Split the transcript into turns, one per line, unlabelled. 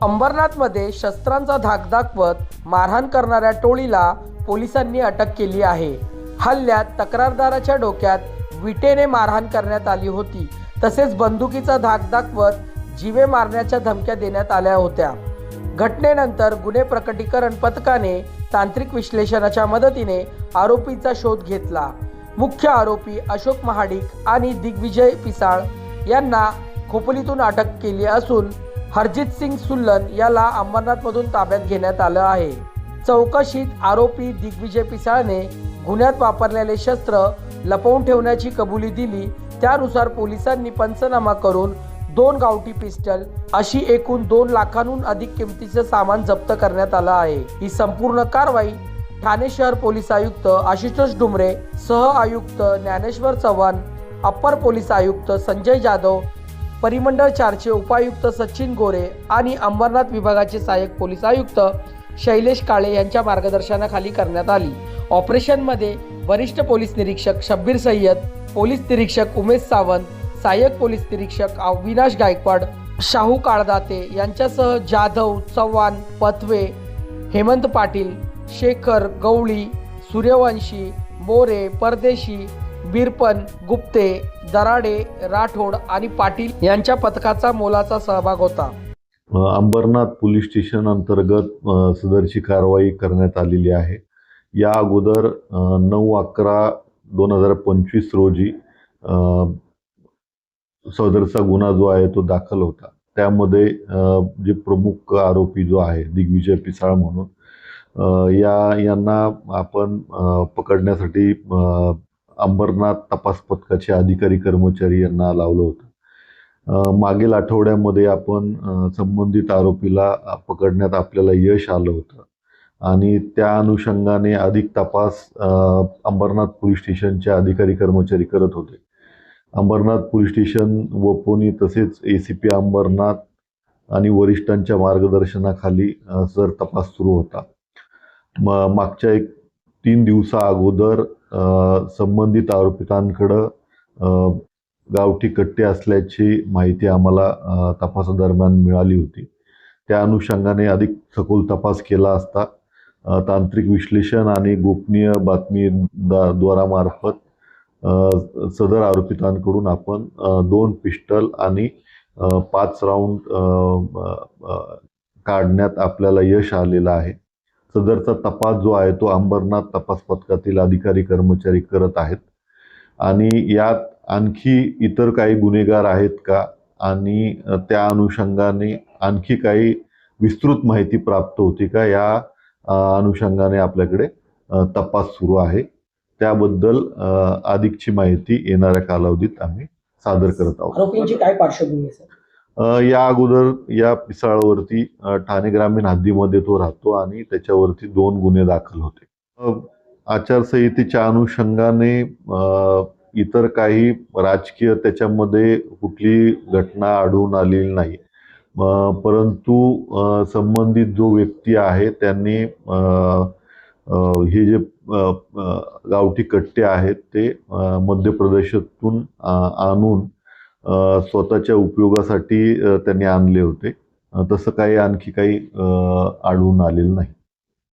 अंबरनाथमध्ये शस्त्रांचा धाक दाखवत मारहाण करणाऱ्या टोळीला पोलिसांनी अटक केली आहे. हल्ल्यात तक्रारदाराच्या डोक्यात विटेने मारहाण करण्यात आली होती. तसेच बंदुकीचा धाक दाखवत जीवे मारण्याच्या धमक्या देण्यात आल्या होत्या. घटनेनंतर गुन्हे प्रकटीकरण पथकाने तांत्रिक विश्लेषणाच्या मदतीने आरोपीचा शोध घेतला. मुख्य आरोपी अशोक महाडिक आणि दिग्विजय पिसाळ यांना खोपलीतून अटक केली असून हरजित सिंग सुल्लन याला अंबरनाथमधून ताब्यात घेण्यात आलं आहे. चौकशीत आरोपी दिग्विजय पिसाळने गुन्ह्यात वापरलेले शस्त्र लपवून ठेवण्याची कबुली दिली. त्यानुसार पोलिसांनी पंचनामा करून दोन गावठी पिस्टल अशी एकूण दोन लाखांहून अधिक किमतीचं सामान जप्त करण्यात आलं आहे. ही संपूर्ण कारवाई ठाणे शहर पोलीस आयुक्त आशुतोष डुमरे सह आयुक्त ज्ञानेश्वर चव्हाण अप्पर पोलीस आयुक्त संजय जाधव परिमंडळ चारचे उपायुक्त सचिन गोरे आणि अंबरनाथ विभागाचे सहाय्यक पोलीस आयुक्त शैलेश काळे यांच्या मार्गदर्शनाखाली करण्यात आली. ऑपरेशनमध्ये वरिष्ठ पोलीस निरीक्षक शब्बीर सय्यद पोलीस निरीक्षक उमेश सावंत सहाय्यक पोलीस निरीक्षक अविनाश गायकवाड शाहू काळदाते यांच्यासह जाधव चव्हाण पथवे हेमंत पाटील शेखर गवळी सूर्यवंशी मोरे परदेशी बिरपन गुप्ते दराडे राठोड आणि पाटील यांच्या पथकाचा मोलाचा सहभाग होता.
अंबरनाथ पोलीस स्टेशन अंतर्गत सदरची कारवाई करण्यात आलेली आहे. या अगोदर नऊ अकरा दोन हजार पंचवीस रोजी सदरचा गुन्हा जो आहे तो दाखल होता. त्यामध्ये जे प्रमुख आरोपी जो आहे दिग्विजय पिसाळ म्हणून या यांना आपण पकडण्यासाठी अंबरनाथ तपास पथकाचे अधिकारी कर्मचारी यांना लावलं होतं. मागील आठवड्यामध्ये आपण संबंधित आरोपीला पकडण्यात आपल्याला यश आलं होतं. आणि त्या अनुषंगाने अधिक तपास अंबरनाथ पोलीस स्टेशनचे अधिकारी कर्मचारी करत होते. अंबरनाथ पोलीस स्टेशन व पुणे तसेच ए सी पी अंबरनाथ आणि वरिष्ठांच्या मार्गदर्शनाखाली सर तपास सुरू होता. म मागच्या एक तीन दिवसा अगोदर संबंधित आरोपितांकडं गावठी कट्टे असल्याची माहिती आम्हाला तपासादरम्यान मिळाली होती. त्या अनुषंगाने अधिक सखोल तपास केला असता तांत्रिक विश्लेषण आणि गोपनीय बातमी दा- द्वारामार्फत सदर आरोपितांकडून आपण दोन पिस्टल आणि पाच राऊंड काढण्यात आपल्याला यश आलेलं आहे. सदरचा तपास जो आहे तो अंबरनाथ तपास पथकातील अधिकारी कर्मचारी करत आहेत. आणि यात आणखी इतर काही गुन्हेगार आहेत का? आणि त्या अनुषंगाने आणखी काही विस्तृत माहिती प्राप्त होती का? या अनुषंगाने आपल्याकडे तपास सुरू आहे. त्याबद्दल अधिकची माहिती येणाऱ्या कालावधीत आम्ही सादर करत आहोत.
आरोपींची काय पार्श्वभूमी सर?
या अगोदर या पिसाळवरती ठाणे ग्रामीण हद्दीमध्ये तो राहतो आणि त्याच्यावरती दोन गुन्हे दाखल होते. आचारसंहितेच्या अनुषंगाने इतर काही राजकीय त्याच्यामध्ये कुठली घटना आढळून आलेली नाही. परंतु संबंधित जो व्यक्ती आहे त्यांनी हे जे गावठी कट्टे आहेत ते मध्य प्रदेशातून आणून स्वतःच्या उपयोगासाठी त्यांनी आणले होते. तसं काही आणखी काही आढळून आलेलं नाही.